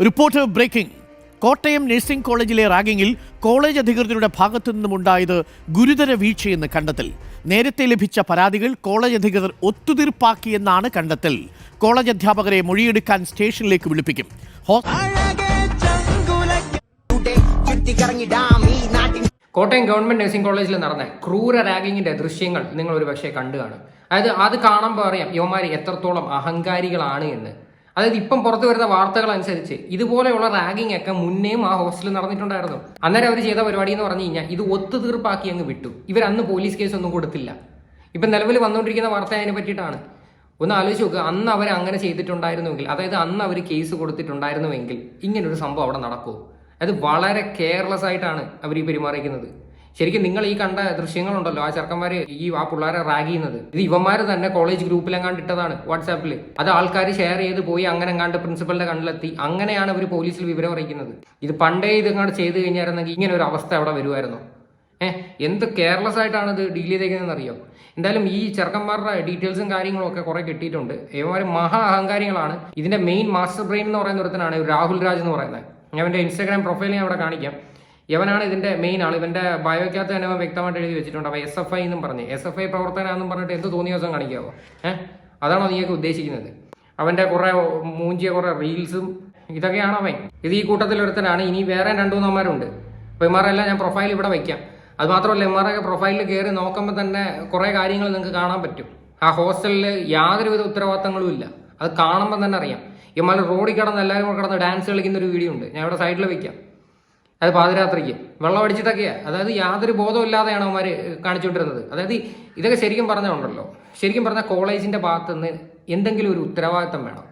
Report breaking. Kottayam nursing കോളേജിലെ റാഗിങ്ങിൽ college അധികൃതരുടെ ഭാഗത്തു നിന്നുമുണ്ടായത് ഗുരുതര വീഴ്ചയെന്ന് കണ്ടെത്തൽ. നേരത്തെ ലഭിച്ച പരാതികൾ കോളേജ് അധികൃതർ ഒത്തുതീർപ്പാക്കിയെന്നാണ് കണ്ടെത്തൽ. കോളേജ് അധ്യാപകരെ മൊഴിയെടുക്കാൻ സ്റ്റേഷനിലേക്ക് വിളിപ്പിക്കും. കോട്ടയം ഗവൺമെന്റ് നഴ്സിംഗ് കോളേജിൽ നടന്ന ക്രൂര റാഗിങ്ങിന്റെ ദൃശ്യങ്ങൾ നിങ്ങൾ ഒരു പക്ഷേ കണ്ടു കാണും അതായത് അത് കാണുമ്പോൾ അറിയാം യുവമാർ എത്രത്തോളം അഹങ്കാരികളാണ് എന്ന്. അതായത് ഇപ്പം പുറത്തു വരുന്ന വാർത്തകൾ അനുസരിച്ച് ഇതുപോലെയുള്ള റാഗിംഗ് ഒക്കെ മുന്നേയും ആ ഹോസ്റ്റലിൽ നടന്നിട്ടുണ്ടായിരുന്നു. അന്നേരം അവർ ചെയ്ത പരിപാടി എന്ന് പറഞ്ഞു കഴിഞ്ഞാൽ ഇത് ഒത്തുതീർപ്പാക്കി അങ്ങ് വിട്ടു. ഇവർ അന്ന് പോലീസ് കേസ് ഒന്നും കൊടുത്തില്ല. ഇപ്പം നിലവിൽ വന്നുകൊണ്ടിരിക്കുന്ന വാർത്ത അതിനെ പറ്റിയിട്ടാണ്. ഒന്ന് ആലോചിച്ച് നോക്കുക അന്ന് അവർ അങ്ങനെ ചെയ്തിട്ടുണ്ടായിരുന്നുവെങ്കിൽ അതായത് അന്ന് അവർ കേസ് കൊടുത്തിട്ടുണ്ടായിരുന്നുവെങ്കിൽ ഇങ്ങനൊരു സംഭവം അവിടെ നടക്കുമോ അത് വളരെ കെയർലെസ് ആയിട്ടാണ് അവർ ഈ പെരുമാറിയിരിക്കുന്നത്. ശരിക്കും നിങ്ങൾ ഈ കണ്ട ദൃശ്യങ്ങളുണ്ടല്ലോ ആ ചെറുക്കന്മാര് ഈ ആ പിള്ളേരെ റാഗ് ചെയ്യുന്നത്. ഇത് ഇവന്മാര് തന്നെ കോളേജ് ഗ്രൂപ്പിലെങ്ങാണ്ട് ഇട്ടതാണ് വാട്സാപ്പിൽ അത് ആൾക്കാർ ഷെയർ ചെയ്ത് പോയി അങ്ങനെ എങ്ങാണ്ട് പ്രിൻസിപ്പലിന്റെ കണ്ണിലെത്തി. അങ്ങനെയാണ് അവർ പോലീസിൽ വിവരം അറിയിക്കുന്നത്. ഇത് പണ്ടേ ഇതെങ്ങാണ്ട് ചെയ്ത് കഴിഞ്ഞായിരുന്നെങ്കിൽ ഇങ്ങനെ ഒരു അവസ്ഥ അവിടെ വരുമായിരുന്നു. ഏഹ് എന്ത് കെയർലെസ് ആയിട്ടാണ് ഇത് ഡീൽ ചെയ്തേക്കുന്നതെന്ന് അറിയോ? എന്തായാലും ഈ ചെറുക്കന്മാരുടെ ഡീറ്റെയിൽസും കാര്യങ്ങളും ഒക്കെ കുറെ കിട്ടിയിട്ടുണ്ട്. ഇവന്മാർ മഹാ അഹങ്കാരികളാണ്. ഇതിന്റെ മെയിൻ മാസ്റ്റർ ബ്രെയിൻ എന്ന് പറയുന്ന ഒരുത്തനാണ് രാഹുൽ രാജ് എന്ന് പറയുന്നത്. ഞാൻ അവന്റെ ഇൻസ്റ്റാഗ്രാം പ്രൊഫൈൽ ഞാൻ അവിടെ കാണിക്കാം. ഇവനാണ് ഇതിന്റെ മെയിൻ ആൾ ഇവന്റെ ബയോയ്ക്കകത്ത് തന്നെ വ്യക്തമായിട്ട് എഴുതി വെച്ചിട്ടുണ്ട്. അപ്പൊ എസ് എഫ് ഐ എന്നും പറഞ്ഞ്. എസ് എഫ് ഐ പ്രവർത്തനാന്നും പറഞ്ഞിട്ട് എന്ത് തോന്നിയ ദിവസം കാണിക്കാവോ? ഏഹ് അതാണോ നീയൊക്കെ ഉദ്ദേശിക്കുന്നത്? അവന്റെ കുറെ മൂഞ്ചിയ കുറെ റീൽസും ഇതൊക്കെയാണ് അവൻ. ഇത് ഈ കൂട്ടത്തിൽ ഒരുത്തനാണ്. ഇനി വേറെ രണ്ടു മൂന്നമാരുണ്ട് അപ്പോൾ ഇമാരെല്ലാം ഞാൻ പ്രൊഫൈൽ ഇവിടെ വയ്ക്കാം അത് മാത്രമല്ല ഇമാരൊക്കെ പ്രൊഫൈലിൽ കയറി നോക്കുമ്പോൾ തന്നെ കുറേ കാര്യങ്ങൾ നിങ്ങൾക്ക് കാണാൻ പറ്റും. ആ ഹോസ്റ്റലിൽ യാതൊരുവിധ ഉത്തരവാദിത്തങ്ങളും ഇല്ല. അത് കാണുമ്പോൾ തന്നെ അറിയാം. ഇമാർ റോഡിൽ കിടന്ന് എല്ലാവരും കൂടെ കിടന്ന് ഡാൻസ് കളിക്കുന്ന ഒരു വീഡിയോ ഉണ്ട്. ഞാൻ ഇവിടെ സൈഡിൽ വെക്കാം. അത് പാതിരാത്രിക്ക്. വെള്ളം അടിച്ചിട്ടൊക്കെയാണ് അതായത് യാതൊരു ബോധമില്ലാതെയാണ് അവന്മാർ കാണിച്ചുകൊണ്ടിരുന്നത്. അതായത് ഇതൊക്കെ ശരിക്കും പറഞ്ഞുണ്ടല്ലോ ശരിക്കും പറഞ്ഞാൽ കോളേജിന്റെ ഭാഗത്ത് നിന്ന് എന്തെങ്കിലും ഒരു ഉത്തരവാദിത്തം വേണം.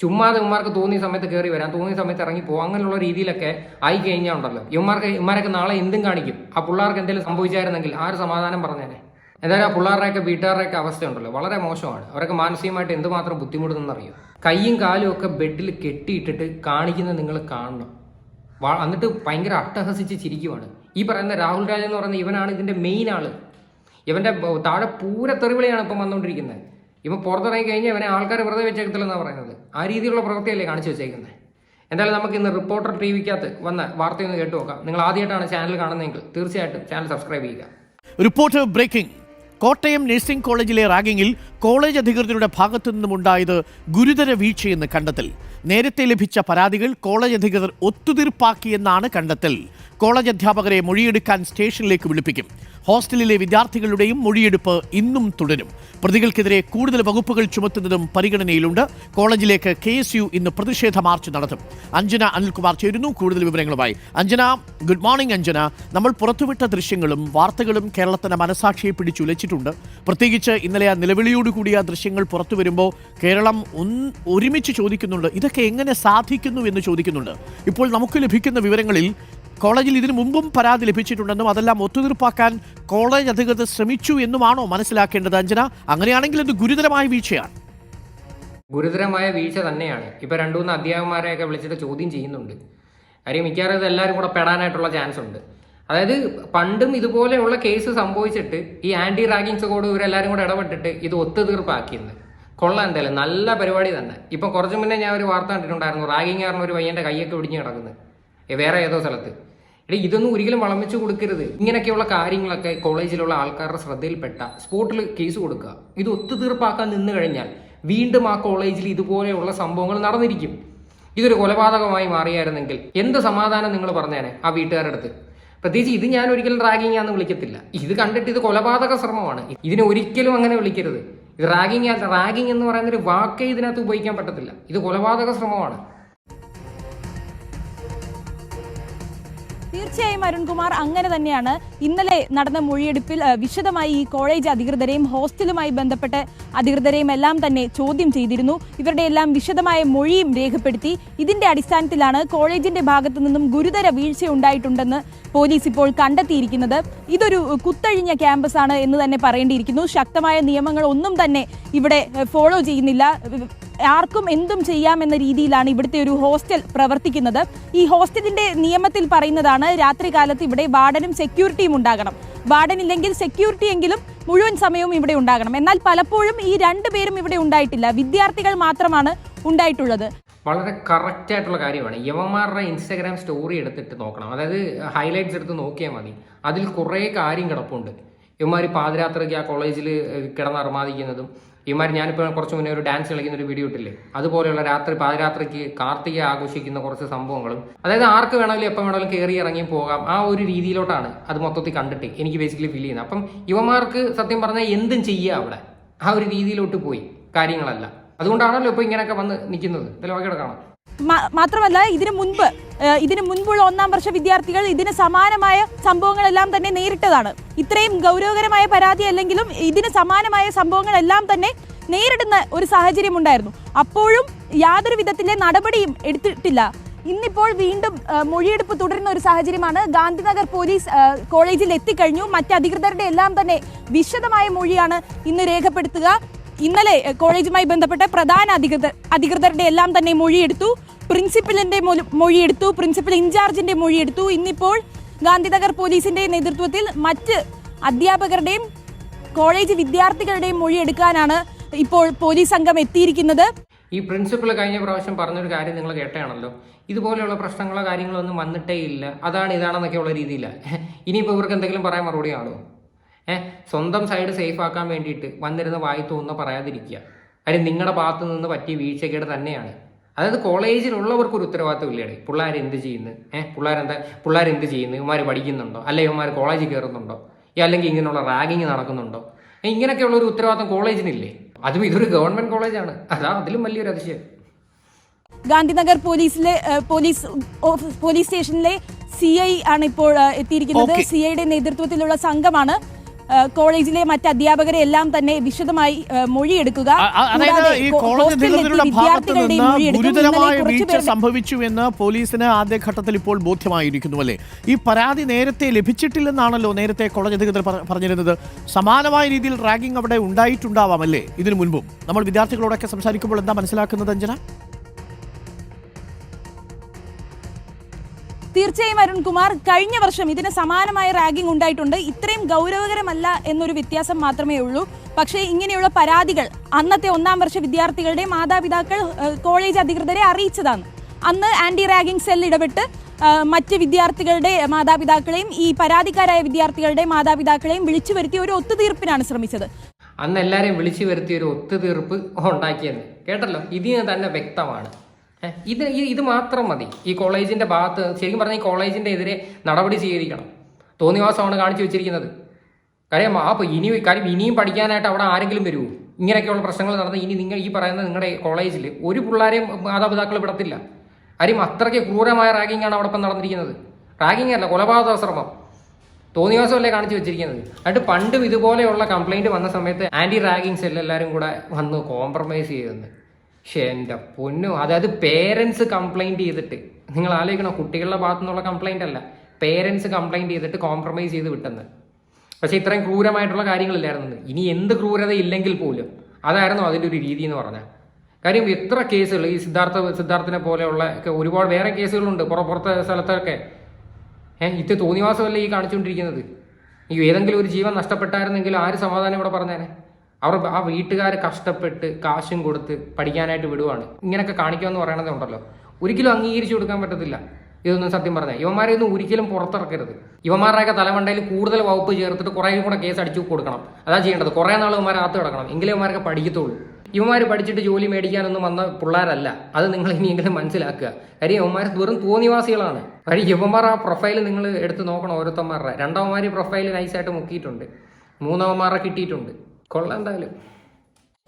ചുമ്മാതെ ഇവന്മാർക്ക് തോന്നിയ സമയത്ത് കയറി വരാം തോന്നിയ സമയത്ത് ഇറങ്ങി പോകും അങ്ങനെയുള്ള രീതിയിലൊക്കെ ആയി കഴിഞ്ഞാൽ ഉണ്ടല്ലോ ഇവന്മാർക്ക് ഇവന്മാരൊക്കെ നാളെ എന്തും കാണിക്കും. ആ പിള്ളേർക്ക് എന്തെങ്കിലും സംഭവിച്ചായിരുന്നെങ്കിൽ ആര് സമാധാനം പറഞ്ഞേനെ എന്തായാലും ആ പിള്ളേരുടെയൊക്കെ വീട്ടുകാരുടെയൊക്കെ അവസ്ഥയുണ്ടല്ലോ. വളരെ മോശമാണ്. അവരൊക്കെ മാനസികമായിട്ട് എന്തുമാത്രം ബുദ്ധിമുട്ടുന്നറിയോ കൈയും കാലും ഒക്കെ ബെഡിൽ കെട്ടിയിട്ടിട്ട് കാണിക്കുന്നത് നിങ്ങൾ കാണണം. എന്നിട്ട് ഭയങ്കര അട്ടഹസിച്ച് ചിരിക്കുവാണ്. ഈ പറയുന്ന രാഹുൽ രാജ എന്ന് പറയുന്ന ഇവനാണ് ഇതിന്റെ മെയിൻ ആൾ. ഇവന്റെ താഴെ പൂര തെറിവിളിയാണ് ഇപ്പം വന്നുകൊണ്ടിരിക്കുന്നത് ഇവൻ പുറത്തിറങ്ങി കഴിഞ്ഞാൽ ഇവനെ ആൾക്കാർ വെറുതെ വെച്ചേക്കത്തില്ലെന്നാണ് പറയുന്നത്. ആ രീതിയിലുള്ള പ്രവൃത്തിയല്ലേ കാണിച്ചു വെച്ചേക്കുന്നത് എന്തായാലും നമുക്ക് ഇന്ന് റിപ്പോർട്ടർ ടി വിക്കകത്ത് വന്ന വാർത്തയൊന്ന് കേട്ടു നോക്കാം. നിങ്ങൾ ആദ്യമായിട്ടാണ് ചാനൽ കാണുന്നതെങ്കിൽ തീർച്ചയായിട്ടും ചാനൽ സബ്സ്ക്രൈബ് ചെയ്യുക. Reporter breaking. കോട്ടയം നഴ്സിംഗ് കോളേജിലെ റാഗിങ്ങിൽ കോളേജ് അധികൃതരുടെ ഭാഗത്തു നിന്നുമുണ്ടായത് ഗുരുതര വീഴ്ചയെന്ന് കണ്ടെത്തൽ. നേരത്തെ ലഭിച്ച പരാതികൾ കോളേജ് അധികൃതർ ഒത്തുതീർപ്പാക്കിയെന്നാണ് കണ്ടെത്തൽ. കോളേജ് അധ്യാപകരെ മൊഴിയെടുക്കാൻ സ്റ്റേഷനിലേക്ക് വിളിപ്പിക്കും. ഹോസ്റ്റലിലെ വിദ്യാർത്ഥികളുടെയും മൊഴിയെടുപ്പ് ഇന്നും തുടരും. പ്രതികൾക്കെതിരെ കൂടുതൽ വകുപ്പുകൾ ചുമത്തുന്നതും പരിഗണനയിലുണ്ട്. കോളേജിലേക്ക് കെ ഇന്ന് പ്രതിഷേധ മാർച്ച് നടത്തും. അഞ്ജന അനിൽകുമാർ ചേരുന്നു. കൂടുതൽ വിവരങ്ങളുമായി അഞ്ജന. Good morning Anjana. നമ്മൾ പുറത്തുവിട്ട ദൃശ്യങ്ങളും വാർത്തകളും കേരളത്തിന്റെ മനസാക്ഷിയെ പിടിച്ചുലച്ചിട്ടുണ്ട്. പ്രത്യേകിച്ച് ഇന്നലെ ആ നിലവിളിയോടുകൂടിയ ദൃശ്യങ്ങൾ പുറത്തു വരുമ്പോൾ കേരളം ഒരുമിച്ച് ചോദിക്കുന്നുണ്ട്. ഇതൊക്കെ എങ്ങനെ സാധിക്കുന്നു എന്ന് ചോദിക്കുന്നുണ്ട്. ഇപ്പോൾ നമുക്ക് ലഭിക്കുന്ന വിവരങ്ങളിൽ കോളേജിൽ ഇതിനു മുമ്പും പരാതി ലഭിച്ചിട്ടുണ്ടെന്നും അതെല്ലാം ഒത്തുതീർപ്പാക്കാൻ കോളേജ് അധികൃതർ ശ്രമിച്ചു എന്നുമാണോ മനസ്സിലാക്കേണ്ടത് അഞ്ജന? അങ്ങനെയാണെങ്കിൽ ഇത് ഗുരുതരമായ വീഴ്ചയാണ്. ഗുരുതരമായ വീഴ്ച തന്നെയാണ്. ഇപ്പൊ രണ്ടു മൂന്ന് അധ്യാപകന്മാരെയൊക്കെ വിളിച്ചിട്ട് ചോദ്യം ചെയ്യുന്നുണ്ട്. കാര്യം മിക്കവാറും ഇത് എല്ലാവരും കൂടെ പെടാനായിട്ടുള്ള ചാൻസ് ഉണ്ട്. അതായത് പണ്ടും ഇതുപോലെയുള്ള കേസ് സംഭവിച്ചിട്ട് ഈ ആന്റി റാഗിങ്സ് കോഡ് ഇവരെല്ലാവരും കൂടെ ഇടപെട്ടിട്ട് ഇത് ഒത്തുതീർപ്പാക്കിയെന്ന്. കൊള്ളാം എന്തായാലും നല്ല പരിപാടി തന്നെ. ഇപ്പൊ കുറച്ച് മുന്നേ ഞാൻ ഒരു വാർത്ത കണ്ടിട്ടുണ്ടായിരുന്നു റാഗിങ് കാരണം ഒരു പയ്യന്റെ കൈയൊക്കെ ഒടിഞ്ഞ് കിടക്കുന്നത് വേറെ ഏതോ സ്ഥലത്ത്. എടീ ഇതൊന്നും ഒരിക്കലും വളമിച്ചു കൊടുക്കരുത്. ഇങ്ങനെയൊക്കെയുള്ള കാര്യങ്ങളൊക്കെ കോളേജിലുള്ള ആൾക്കാരുടെ ശ്രദ്ധയിൽപ്പെട്ട സ്പോട്ടിൽ കേസ് കൊടുക്കുക. ഇത് ഒത്തുതീർപ്പാക്കാൻ നിന്ന് കഴിഞ്ഞാൽ വീണ്ടും ആ കോളേജിൽ ഇതുപോലെയുള്ള സംഭവങ്ങൾ നടന്നിരിക്കും. ഇതൊരു കൊലപാതകമായി മാറിയായിരുന്നെങ്കിൽ എന്ത് സമാധാനം നിങ്ങൾ പറഞ്ഞേനെ ആ വീട്ടുകാരുടെ അടുത്ത് പ്രത്യേകിച്ച് ഇത് ഞാൻ ഒരിക്കലും റാഗിങ് ആണെന്ന് വിളിക്കത്തില്ല. ഇത് കണ്ടിട്ട് ഇത് കൊലപാതക ശ്രമമാണ്. ഇതിനെ ഒരിക്കലും അങ്ങനെ വിളിക്കരുത്. റാഗിങ് റാഗിങ് എന്ന് പറയുന്ന ഒരു വാക്കേ ഇതിനകത്ത് ഉപയോഗിക്കാൻ പറ്റത്തില്ല. ഇത് കൊലപാതക ശ്രമമാണ്. തീർച്ചയായും അരുൺകുമാർ അങ്ങനെ തന്നെയാണ്. ഇന്നലെ നടന്ന മൊഴിയെടുപ്പിൽ വിശദമായി ഈ കോളേജ് അധികൃതരെയും ഹോസ്റ്റലുമായി ബന്ധപ്പെട്ട് അധികൃതരെയും എല്ലാം തന്നെ ചോദ്യം ചെയ്തിരുന്നു. ഇവരുടെ എല്ലാം വിശദമായ മൊഴിയും രേഖപ്പെടുത്തി. ഇതിന്റെ അടിസ്ഥാനത്തിലാണ് കോളേജിന്റെ ഭാഗത്തു നിന്നും ഗുരുതര വീഴ്ച ഉണ്ടായിട്ടുണ്ടെന്ന് പോലീസ് ഇപ്പോൾ കണ്ടെത്തിയിരിക്കുന്നത്. ഇതൊരു കുത്തഴിഞ്ഞ ക്യാമ്പസ് ആണ് എന്ന് തന്നെ പറയേണ്ടിയിരിക്കുന്നു. ശക്തമായ നിയമങ്ങൾ ഒന്നും തന്നെ ഇവിടെ ഫോളോ ചെയ്യുന്നില്ല. ആർക്കും എന്തും ചെയ്യാമെന്ന രീതിയിലാണ് ഇവിടുത്തെ ഒരു ഹോസ്റ്റൽ പ്രവർത്തിക്കുന്നത്. ഈ ഹോസ്റ്റലിന്റെ നിയമത്തിൽ പറയുന്നതാണ് രാത്രി കാലത്ത് ഇവിടെ വാർഡനും സെക്യൂരിറ്റിയും ഉണ്ടാകണം. വാർഡൻ ഇല്ലെങ്കിൽ സെക്യൂരിറ്റി എങ്കിലും മുഴുവൻ സമയവും ഇവിടെ ഉണ്ടാകണം. എന്നാൽ പലപ്പോഴും ഈ രണ്ടു പേരും ഇവിടെ ഉണ്ടായിട്ടില്ല. വിദ്യാർത്ഥികൾ മാത്രമാണ് ഉണ്ടായിട്ടുള്ളത്. വളരെ കറക്റ്റ് ആയിട്ടുള്ള കാര്യമാണ്. യവന്മാരുടെ ഇൻസ്റ്റാഗ്രാം സ്റ്റോറി എടുത്തിട്ട് നോക്കണം. അതായത് ഹൈലൈറ്റ്സ് എടുത്ത് നോക്കിയാൽ മതി. അതിൽ കുറേ കാര്യം കിടപ്പുണ്ട്. ഇവന്മാർ പാതിരാത്രിക്ക് ആ കോളേജിൽ കിടന്ന് ഇവന്മാർ ഞാനിപ്പോൾ കുറച്ച് മുന്നേ ഒരു ഡാൻസ് കളിക്കുന്ന ഒരു വീഡിയോ ഇട്ടില്ലേ? അതുപോലെയുള്ള രാത്രി പാതിരാത്രിക്ക് കാർത്തിക ആഘോഷിക്കുന്ന കുറച്ച് സംഭവങ്ങളും. അതായത് ആർക്ക് വേണമെങ്കിലും എപ്പോൾ വേണമെങ്കിലും കയറി ഇറങ്ങി പോകാം. ആ ഒരു രീതിയിലോട്ടാണ് അത് മൊത്തത്തിൽ കണ്ടിട്ട് എനിക്ക് ബേസിക്കലി ഫീൽ ചെയ്യുന്നത്. അപ്പം യുവമാർക്ക് സത്യം പറഞ്ഞാൽ എന്തും ചെയ്യുക അവിടെ. ആ ഒരു രീതിയിലോട്ട് പോയി. കാര്യങ്ങളല്ല. അതുകൊണ്ടാണല്ലോ ഇപ്പോൾ ഇങ്ങനെയൊക്കെ വന്ന് നിൽക്കുന്നത്. ഇതിൽ വകയുടെ കാണാം. മാത്രമല്ല ഇതിനു മുൻപ് ഇതിനു മുൻപുള്ള ഒന്നാം വർഷ വിദ്യാർത്ഥികൾ ഇതിന് സമാനമായ സംഭവങ്ങളെല്ലാം തന്നെ നേരിട്ടതാണ്. ഇത്രയും ഗൗരവകരമായ പരാതി അല്ലെങ്കിലും ഇതിന് സമാനമായ സംഭവങ്ങളെല്ലാം തന്നെ നേരിടുന്ന ഒരു സാഹചര്യം ഉണ്ടായിരുന്നു. അപ്പോഴും യാതൊരു വിധത്തിലെ നടപടിയും എടുത്തിട്ടില്ല. ഇന്നിപ്പോൾ വീണ്ടും മൊഴിയെടുപ്പ് തുടരുന്ന ഒരു സാഹചര്യമാണ്. ഗാന്ധിനഗർ പോലീസ് കോളേജിൽ എത്തിക്കഴിഞ്ഞു. മറ്റ് അധികൃതരുടെ എല്ലാം തന്നെ വിശദമായ മൊഴിയാണ് ഇന്ന് രേഖപ്പെടുത്തുക. ഇന്നലെ കോളേജുമായി ബന്ധപ്പെട്ട പ്രധാന അധികൃതർ അധികൃതരുടെ എല്ലാം തന്നെ മൊഴിയെടുത്തു. പ്രിൻസിപ്പലിന്റെ മൊഴി- മൊഴിയെടുത്തു. പ്രിൻസിപ്പൽ ഇൻചാർജിന്റെ മൊഴിയെടുത്തു. ഇന്നിപ്പോൾ ഗാന്ധിനഗർ പോലീസിന്റെ നേതൃത്വത്തിൽ മറ്റ് അധ്യാപകരുടെയും കോളേജ് വിദ്യാർത്ഥികളുടെയും മൊഴിയെടുക്കാനാണ് ഇപ്പോൾ പോലീസ് സംഘം എത്തിയിരിക്കുന്നത്. ഈ പ്രിൻസിപ്പൾ കഴിഞ്ഞ പ്രാവശ്യം പറഞ്ഞൊരു കാര്യം നിങ്ങൾ കേട്ടാണല്ലോ ഇതുപോലെയുള്ള പ്രശ്നങ്ങളോ കാര്യങ്ങളോ ഒന്നും വന്നിട്ടേ ഇല്ല അതാണ് ഇതാണെന്നൊക്കെയുള്ള രീതിയിലാണ് ഇനിയിപ്പോൾ ഇവർക്ക് എന്തെങ്കിലും പറയാൻ മറുപടി ഏഹ് സ്വന്തം സൈഡ് സേഫ് ആക്കാൻ വേണ്ടിയിട്ട് വന്നിരുന്ന വായി തോന്നുന്ന പറയാതിരിക്കുക. കാര്യം നിങ്ങളുടെ ഭാഗത്തു നിന്ന് പറ്റിയ വീഴ്ചക്കേട് തന്നെയാണ്. അതായത് കോളേജിലുള്ളവർക്ക് ഒരു ഉത്തരവാദിത്വം ഇല്ലേ പിള്ളേർ എന്ത് ചെയ്യുന്നു? ഏഹ് പിള്ളേരെന്താ? പിള്ളേർ എന്ത് ചെയ്യുന്നു? ഇവന്മാർ പഠിക്കുന്നുണ്ടോ? അല്ലെ ഇവന്മാർ കോളേജിൽ കയറുന്നുണ്ടോ ഈ അല്ലെങ്കിൽ ഇങ്ങനെയുള്ള റാഗിങ് നടക്കുന്നുണ്ടോ? ഇങ്ങനെയൊക്കെയുള്ള ഒരു ഉത്തരവാദിത്വം കോളേജിനില്ലേ? അതും ഇതൊരു ഗവൺമെന്റ് കോളേജാണ് അതാ അതിലും വലിയൊരു അതിശയം. ഗാന്ധിനഗർ പോലീസിലെ പോലീസ് പോലീസ് സ്റ്റേഷനിലെ സി ഐ ആണ് ഇപ്പോൾ എത്തിയിരിക്കുന്നത്. സി ഐയുടെ നേതൃത്വത്തിലുള്ള സംഘമാണ് കോളേജിലെ മറ്റ് അധ്യാപകരെ എല്ലാം തന്നെ വിശദമായി മൊഴിയെടുക്കുക. ഗുരുതരമായ വീഴ്ച സംഭവിച്ചു എന്ന് പോലീസിന് ആദ്യഘട്ടത്തിൽ ഇപ്പോൾ ബോധ്യമായിരിക്കുന്നു അല്ലേ ഈ പരാതി നേരത്തെ ലഭിച്ചിട്ടില്ലെന്നാണല്ലോ നേരത്തെ കോളേജ് അധികൃതർ പറഞ്ഞിരുന്നത്. സമാനമായ രീതിയിൽ റാഗിംഗ് അവിടെ ഉണ്ടായിട്ടുണ്ടാവാം അല്ലേ? ഇതിനു മുൻപും. നമ്മൾ വിദ്യാർത്ഥികളോടൊക്കെ സംസാരിക്കുമ്പോൾ എന്താ മനസ്സിലാക്കുന്നത് അഞ്ജന? തീർച്ചയായും അരുൺകുമാർ കഴിഞ്ഞ വർഷം ഇതിന് സമാനമായ റാഗിംഗ് ഉണ്ടായിട്ടുണ്ട്. ഇത്രയും ഗൗരവകരമല്ല എന്നൊരു വ്യത്യാസം മാത്രമേ ഉള്ളൂ. പക്ഷേ ഇങ്ങനെയുള്ള പരാതികൾ അന്നത്തെ ഒന്നാം വർഷ വിദ്യാർത്ഥികളുടെ മാതാപിതാക്കൾ കോളേജ് അധികൃതരെ അറിയിച്ചതാണ്. അന്ന് ആന്റി റാഗിംഗ് സെൽ ഇടപെട്ട് മറ്റ് വിദ്യാർത്ഥികളുടെ മാതാപിതാക്കളെയും ഈ പരാതിക്കാരായ വിദ്യാർത്ഥികളുടെ മാതാപിതാക്കളെയും വിളിച്ചു വരുത്തി ഒരു ഒത്തുതീർപ്പിനാണ് ശ്രമിച്ചത്. അന്ന് എല്ലാവരെയും വിളിച്ചു വരുത്തിയ ഒരു ഒത്തുതീർപ്പ് ഉണ്ടാക്കിയത്. കേട്ടല്ലോ? ഇതിന് തന്നെ വ്യക്തമാണ്. ഇത് ഇത് മാത്രം മതി. ഈ കോളേജിന്റെ ഭാഗത്ത് ശരിക്കും പറഞ്ഞാൽ ഈ കോളേജിന്റെ എതിരെ നടപടി സ്വീകരിക്കണം. തോന്നിവാസമാണ് കാണിച്ചു വെച്ചിരിക്കുന്നത്. കാര്യം ആ ഇനി കാര്യം ഇനിയും പഠിക്കാനായിട്ട് അവിടെ ആരെങ്കിലും വരുമോ ഇങ്ങനെയൊക്കെയുള്ള പ്രശ്നങ്ങൾ നടന്ന് ഇനി നിങ്ങൾ ഈ പറയുന്ന നിങ്ങളുടെ കോളേജിൽ ഒരു പിള്ളേരെയും മാതാപിതാക്കൾ വിടത്തില്ല കാര്യം അത്രയ്ക്ക് ക്രൂരമായ റാഗിംഗ് ആണ് അവിടെ നടന്നിരിക്കുന്നത്. റാഗിംഗ് അല്ല കൊലപാതക ശ്രമം. തോന്നിവാസമല്ലേ കാണിച്ചു വെച്ചിരിക്കുന്നത്. എന്നിട്ട് പണ്ടും ഇതുപോലെയുള്ള കംപ്ലൈന്റ് വന്ന സമയത്ത് ആന്റി റാഗിങ് സെൽ എല്ലാവരും കൂടെ വന്ന് കോംപ്രമൈസ് ചെയ്തെന്ന് പക്ഷേ എന്റെ പൊന്നു. അതായത് പേരൻസ് കംപ്ലൈന്റ് ചെയ്തിട്ട്. നിങ്ങൾ ആലോചിക്കണം കുട്ടികളുടെ ഭാഗത്തു നിന്നുള്ള കംപ്ലൈന്റ് അല്ല. പേരൻസ് കംപ്ലൈന്റ് ചെയ്തിട്ട് കോംപ്രമൈസ് ചെയ്ത് വിട്ടെന്ന്. പക്ഷെ ഇത്രയും ക്രൂരമായിട്ടുള്ള കാര്യങ്ങളില്ലായിരുന്നു. ഇനി എന്ത് ക്രൂരത ഇല്ലെങ്കിൽ പോലും അതായിരുന്നു അതിന്റെ ഒരു രീതി എന്ന് പറഞ്ഞാൽ. കാര്യം എത്ര കേസുകൾ ഈ സിദ്ധാർത്ഥ സിദ്ധാർത്ഥനെ പോലെയുള്ള ഒരുപാട് വേറെ കേസുകളുണ്ട് പുറ പുറത്തെ സ്ഥലത്തൊക്കെ. ഏഹ് ഇത് തോന്നിവാസമല്ലേ ഈ കാണിച്ചുകൊണ്ടിരിക്കുന്നത്? ഈ ഏതെങ്കിലും ഒരു ജീവൻ നഷ്ടപ്പെട്ടായിരുന്നെങ്കിൽ ആര് സമാധാനം ഇവിടെ പറഞ്ഞേനെ? അവർ ആ വീട്ടുകാർ കഷ്ടപ്പെട്ട് കാശും കൊടുത്ത് പഠിക്കാനായിട്ട് വിടുവാണ്. ഇങ്ങനെയൊക്കെ കാണിക്കുമെന്ന് പറയണത് ഉണ്ടല്ലോ. ഒരിക്കലും അംഗീകരിച്ചു കൊടുക്കാൻ പറ്റത്തില്ല. ഇതൊന്നും സത്യം പറഞ്ഞാൽ ഇവന്മാരെ ഒന്നും ഒരിക്കലും പുറത്തിറക്കരുത്. ഇവന്മാരുടെയൊക്കെ തലമണ്ടയിൽ കൂടുതൽ വകുപ്പ് ചേർത്തിട്ട് കുറേ കൂടെ കേസ് അടിച്ചു കൊടുക്കണം. അതാ ചെയ്യേണ്ടത്. കുറേ നാൾ ഇവന്മാർ അകത്ത് കിടക്കണം. എങ്കിലും ഇവന്മാരൊക്കെ പഠിക്കത്തുള്ളൂ. ഇവന്മാർ പഠിച്ചിട്ട് ജോലി മേടിക്കാനൊന്നും വന്ന പിള്ളേരല്ല. അത് നിങ്ങൾ ഇനിയെങ്കിലും മനസ്സിലാക്കുക. കാര്യം ഇവന്മാർ വെറും തോന്നിവാസികളാണ്. കാര്യം ഇവന്മാർ ആ പ്രൊഫൈൽ നിങ്ങൾ എടുത്ത് നോക്കണം ഓരോരുത്തന്മാരുടെ. രണ്ടവന്മാർ പ്രൊഫൈൽ നൈസായിട്ട് മുക്കിയിട്ടുണ്ട്. മൂന്നവന്മാരെ കിട്ടിയിട്ടുണ്ട്. കൊള്ളാം എന്തായാലും.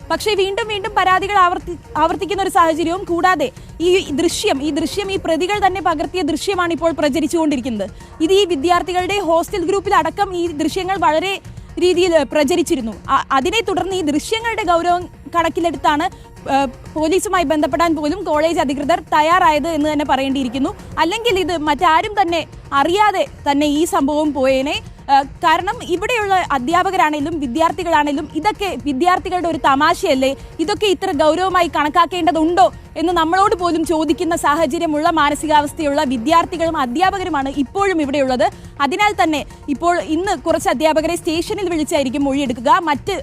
പക്ഷേ വീണ്ടും വീണ്ടും പരാതികൾ ആവർത്തി ആവർത്തിക്കുന്ന ഒരു സാഹചര്യവും കൂടാതെ ഈ ദൃശ്യം ഈ ദൃശ്യം ഈ പ്രതികൾ തന്നെ പകർത്തിയ ദൃശ്യമാണ് ഇപ്പോൾ പ്രചരിച്ചുകൊണ്ടിരിക്കുന്നത്. ഇത് ഈ വിദ്യാർത്ഥികളുടെ ഹോസ്റ്റൽ ഗ്രൂപ്പിൽ അടക്കം ഈ ദൃശ്യങ്ങൾ വളരെ രീതിയിൽ പ്രചരിച്ചിരുന്നു. അതിനെ തുടർന്ന് ഈ ദൃശ്യങ്ങളുടെ ഗൗരവം കണക്കിലെടുത്താണ് പോലീസുമായി ബന്ധപ്പെടാൻ പോലും കോളേജ് അധികൃതർ തയ്യാറായത് എന്ന് തന്നെ പറയേണ്ടിയിരിക്കുന്നു. അല്ലെങ്കിൽ ഇത് മറ്റാരും തന്നെ അറിയാതെ തന്നെ ഈ സംഭവം പോയേനെ കാരണം ഇവിടെയുള്ള അധ്യാപകരാണേലും വിദ്യാർത്ഥികളാണേലും ഇതൊക്കെ വിദ്യാർത്ഥികളുടെ ഒരു തമാശയല്ലേ? ഇതൊക്കെ ഇത്ര ഗൗരവമായി കണക്കാക്കേണ്ടതുണ്ടോ? എന്ന് നമ്മളോട് പോലും ചോദിക്കുന്ന സാഹചര്യമുള്ള മാനസികാവസ്ഥയുള്ള വിദ്യാർത്ഥികളും അധ്യാപകരുമാണ് ഇപ്പോഴും ഇവിടെയുള്ളത്. അതിനാൽ തന്നെ ഇപ്പോൾ ഇന്ന് കുറച്ച് അധ്യാപകരെ സ്റ്റേഷനിൽ വിളിച്ചായിരിക്കും മൊഴിയെടുക്കുക. മറ്റ്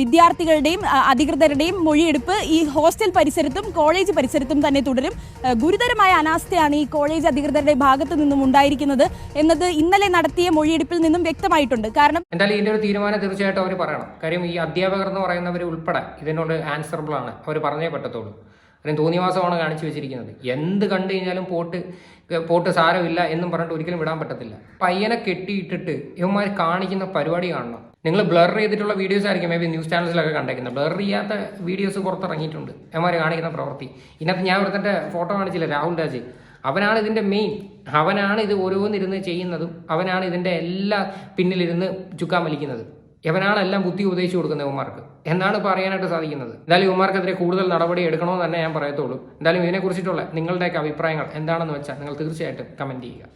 വിദ്യാർത്ഥികളുടെയും അധികൃതരുടെയും മൊഴിയെടുപ്പ് ഈ ഹോസ്റ്റൽ പരിസരത്തും കോളേജ് പരിസരത്തും തന്നെ തുടരും. ഗുരുതരമായ അനാസ്ഥയാണ് ഈ കോളേജ് അധികൃതരുടെ ഭാഗത്തു നിന്നും ഉണ്ടായിരിക്കുന്നത് എന്നത് ഇന്നലെ നടത്തിയ മൊഴിയെടുപ്പിൽ നിന്നും വ്യക്തമായിട്ടുണ്ട്. കാരണം എന്തായാലും ഇതിന്റെ ഒരു തീരുമാനം തീർച്ചയായിട്ടും അവർ പറയണം. കാര്യം ഈ അധ്യാപകർ എന്ന് പറയുന്നവർ ഉൾപ്പെടെ ഇതിനോട് ആൻസറബിൾ ആണ്. അവർ പറഞ്ഞേ പറ്റത്തുള്ളൂ. കാര്യം തോന്നിവാസമാണ് കാണിച്ചു വെച്ചിരിക്കുന്നത്. എന്ത് കണ്ടു കഴിഞ്ഞാലും പോട്ട് പോട്ട് സാരമില്ല എന്നും പറഞ്ഞിട്ട് ഒരിക്കലും വിടാൻ പറ്റത്തില്ല. പയ്യനെ കെട്ടിയിട്ടിട്ട് ഇവന്മാർ കാണിക്കുന്ന പരിപാടി കാണണം. നിങ്ങൾ ബ്ലർ ചെയ്തിട്ടുള്ള വീഡിയോസ് ആയിരിക്കും മേ ബി ന്യൂസ് ചാനൽസിലൊക്കെ കണ്ടേക്കുന്നത്. ബ്ലർ ചെയ്യാത്ത വീഡിയോസ് പുറത്തിറങ്ങിയിട്ടുണ്ട്. എമാർ കാണിക്കുന്ന പ്രവൃത്തി. ഇതിനകത്ത് ഞാൻ ഇവിടുത്തെ ഫോട്ടോ കാണിച്ചില്ല രാഹുൽ രാജ്. അവനാണ് ഇതിന്റെ മെയിൻ അവനാണ് ഇത് ഓരോന്നിരുന്ന് ചെയ്യുന്നതും അവനാണ് ഇതിന്റെ എല്ലാ പിന്നിലിരുന്ന് ചുക്കാൻ വലിക്കുന്നത്. ഇവനാണ് എല്ലാം ബുദ്ധി ഉപദേശിച്ചു കൊടുക്കുന്നത് ഇവന്മാർക്ക് എന്നാണ് പറയാനായിട്ട് സാധിക്കുന്നത്. എന്തായാലും ഇവന്മാർക്കെതിരെ കൂടുതൽ നടപടി എടുക്കണമെന്ന് തന്നെ ഞാൻ പറയത്തുള്ളൂ. എന്തായാലും ഇതിനെക്കുറിച്ചിട്ടുള്ള നിങ്ങളുടെയൊക്കെ അഭിപ്രായങ്ങൾ എന്താണെന്ന് വെച്ചാൽ നിങ്ങൾ തീർച്ചയായിട്ടും കമന്റ് ചെയ്യുക.